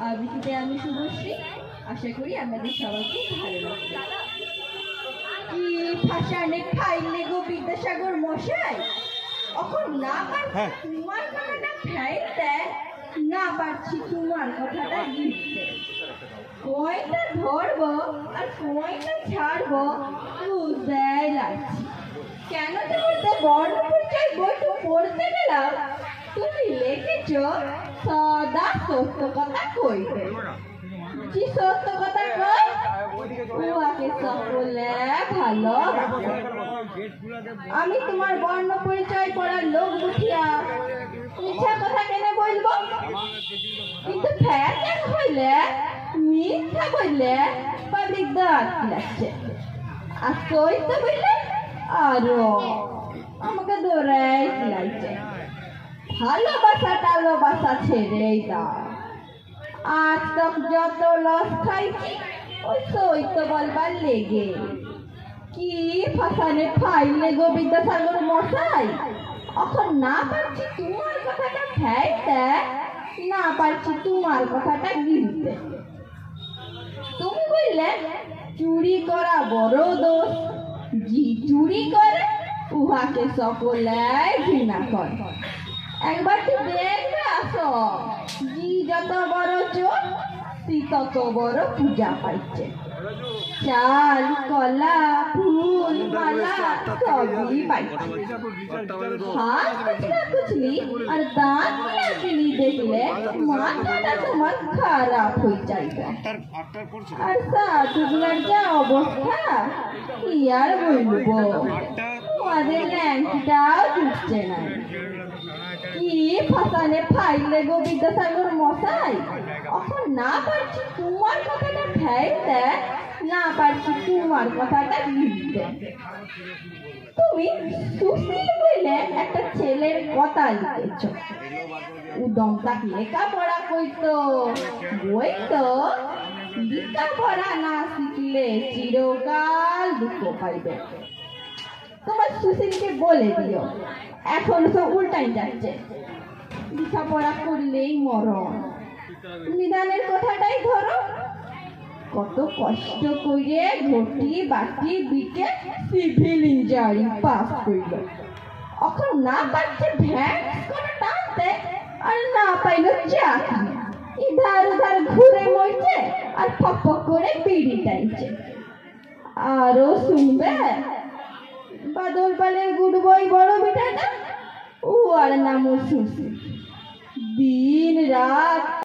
আবৃত্তিতে আমি শুভশ্রী। আশা করি আমাদের সবাইকে ভালো লাগবে। কি ভাষানে খাইলে গো বিদ্যাসাগর মশাই? এখন না পারছি হ্যাঁ। তোমার কথাটা ফেলতে না পারছি তোমার কথাটা লিখতে। কয়টা ধরবো আর কয়টা ছাড়বো বুঝতে লাগছি। কেন তোমাকে বর্ণ পরিচয় বইটা পড়তে গেলাম? তুমি লিখেছ সদা সত্য কথা কইবে। কি সত্য কথা কই? উহাকে সকলে ভালো আমি তোমার বর্ণ পরিচয় পড়ার লোক বুঝিয়া মিথ্যা কথা কেন বলব? কিন্তু ফ্যাশন হইলে? মিথ্যা বললে পাবলিক দাঁত লাগছে আর সইত বললে আরও আমাকে দৌড়াই লাগছে ভালোবাসা টালোবাসা ছেড়েই দাও। আজ তক যত লস খাইছি ওই তো বলবার লেগে। কি ফাঁসানে ফাইলে গো বিদ্যাসাগর মশাই? এখন না পারছি তোমার কথাটা খাইতে না পারছি তোমার কথাটা গিলতে। তুমি বললে চুরি করা বড় দোষ। জি, চুরি করে উহাকে সকলে ঘৃণা করে। একবার কি দেখবে আসো? জি, যত বড় চোর সে তত বড় পূজা পাইছে। চাল, কলা, ফুল, মালা, সবই পাইছে। হাত কুচলা আর দাঁত কুচলি দেখলে মাথাটা তোমার খারাপ হয়ে যাইবে। আর সাধুগুলার যা অবস্থা, কি আর বলব? আমাদের ল্যাংটিটাও জুটছে না। কি ফাসানে ফাইলে গো বিদ্যাসাগর মশাই। এখন না পারছি তোমার কথাটা ফেলতে না পারছি তোমার কথাটা লিখতে। তুমি সুশীল বলে একটা ছেলের কথা লিখেছ। উদমটা লেখাপড়া কইতো, বইতো, লেখাপড়া না শিখলে চিরকাল দুঃখ পাইবে। তোমার সুশীলকে বলে দিও। এখন সব উল্টাই যাচ্ছে। লেখাপড়া করলেই মরণ। নিদানের কথাটাই ধরো। কত কষ্ট করে ঘটি বাটি বিকে সিভিল ইঞ্জিনিয়ারিং পাস করল এখন না পারছে ভ্যান্স করে টানতে আর না পাইল চাকরি। ইধার উধার ঘুরে মরছে আর ফক করে বিড়ি টাইছে। আরও শুনবে? বাদল পালের গুড বই বড় বেটাটা ও আর নাম সুশীল দিন রাত